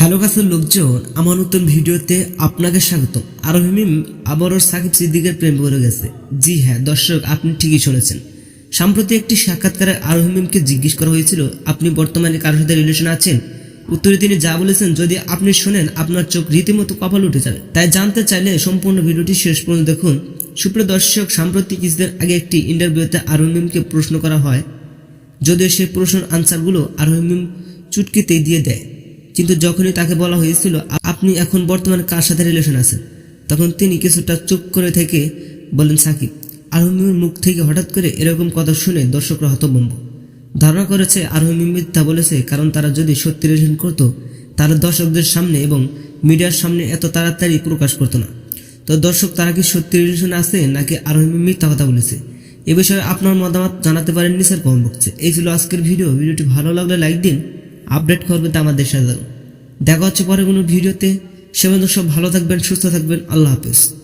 Hello কাছের লোকজন, আমার নতুন ভিডিওতে আপনাকে স্বাগত। আরোহিমিম আবারও সাকিব সিদ্দিকের প্রেম করে গেছে। জি হ্যাঁ দর্শক, আপনি ঠিকই শুনেছেন সম্প্রতি একটি সাক্ষাৎকারে আরোহিমিমকে জিজ্ঞেস করা হয়েছিল, আপনি বর্তমানে কারোর সাথে রিলেশন আছেন? উত্তরে তিনি যা বলেছেন, যদি আপনি শোনেন, আপনার চোখ রীতিমতো কপাল উঠে যাবে। তাই জানতে চাইলে সম্পূর্ণ ভিডিওটি শেষ পর্যন্ত দেখুন। সুপ্রিয় দর্শক, সাম্প্রতিক কিছুদিন আগে একটি ইন্টারভিউতে আরোহিমিমকে প্রশ্ন করা হয়, যদিও সেই প্রশ্নের আনসারগুলো আরোহিমিম চুটকিতেই দিয়ে দেয়। কিন্তু যখনই তাকে বলা হয়েছিল, আপনি এখন বর্তমানে কার সাথে রিলেশন আছেন? তখন তিনি কিছুটা চুপ করে থেকে বলেন সাকিব আরহমিমের মুখ থেকে হঠাৎ করে এরকম কথা শুনে দর্শকরা হতভম্ব। ধারণা করেছে আরোহিম মিথ্যা বলেছে, কারণ তারা যদি সত্যি রিলেশন করতো, তাহলে দর্শকদের সামনে এবং মিডিয়ার সামনে এত তাড়াতাড়ি প্রকাশ করতো না। তো দর্শক, তারা কি সত্যি রিলেশন আছে নাকি আরোহিম মিথ্যা কথা বলেছে? এ বিষয়ে আপনার মতামত জানাতে পারেন নিচের কমেন্ট বক্সে। এই ছিল আজকের ভিডিও। ভিডিওটি ভালো লাগলে লাইক দিন। আপডেট করবেন তা আমাদের সাথে। দেখা হচ্ছে পরে কোনো ভিডিওতে। সে সব ভালো থাকবেন, সুস্থ থাকবেন। আল্লাহ হাফেজ।